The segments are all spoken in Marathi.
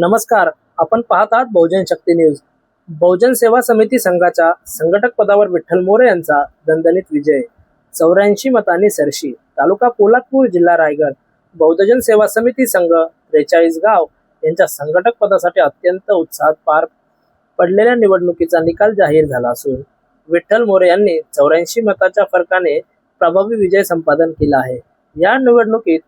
नमस्कार. आपण पाहत आहात बहुजन शक्ती न्यूज. बहुजन सेवा समिती संघाच्या संघटक पदावर विठ्ठल मोरे यांचा दणदणीत विजय. चौऱ्याऐंशी मतांनी सरशी. तालुका पोलादपूर जिल्हा रायगड. बहुजन सेवा समिती संघ त्रेचाळीस गाव यांच्या संघटक पदासाठी अत्यंत उत्साहात पार पडलेल्या निवडणुकीचा निकाल जाहीर झाला असून विठ्ठल मोरे यांनी चौऱ्याऐंशी मताच्या फरकाने प्रभावी विजय संपादन केला आहे. या निवडणुकीत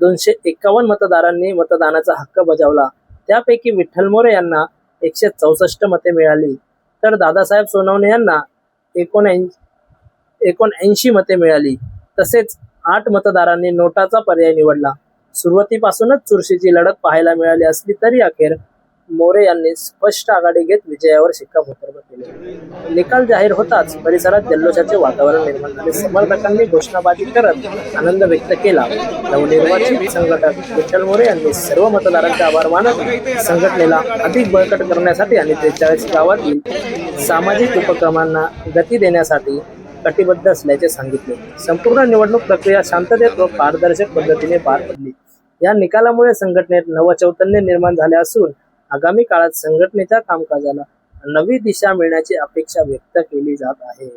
दोनशे एकावन्न मतदारांनी मतदानाचा हक्क बजावला. त्यापैकी विठ्ठल मोरे यांना एकशे चौसष्ट मते मिळाली. तर दादासाहेब सोनवणे यांना एकोणऐं एकोणऐंशी मते मिळाली. तसेच आठ मतदारांनी नोटाचा पर्याय निवडला. सुरुवातीपासूनच चुरशीची लढत पाहायला मिळाली असली तरी अखेर मोरे यांनी स्पष्ट आघाडी घेत विजयावर शिक्कामोर्तब केले. निकाल जाहीर होताच परिसरात जल्लोषाचे वातावरण निर्माण झाले. समर्थकांनी घोषणाबाजी करत आनंद व्यक्त केला. नवनिर्वाचित संघटक विठ्ठल मोरे यांनी सर्व मतदारांचे आभार मानत संघटनेला अधिक बळकट करण्यासाठी आणि त्रेचाळीस गावातील सामाजिक उपक्रमांना गती देण्यासाठी कटिबद्ध असल्याचे सांगितले. संपूर्ण निवडणूक प्रक्रिया शांततेत व पारदर्शक पद्धतीने पार पडली. या निकालामुळे संघटनेत नवचैतन्य निर्माण झाले असून आगामी काळात संघटनेच्या कामकाजाला नवी दिशा मिळण्याची अपेक्षा व्यक्त केली जात आहे.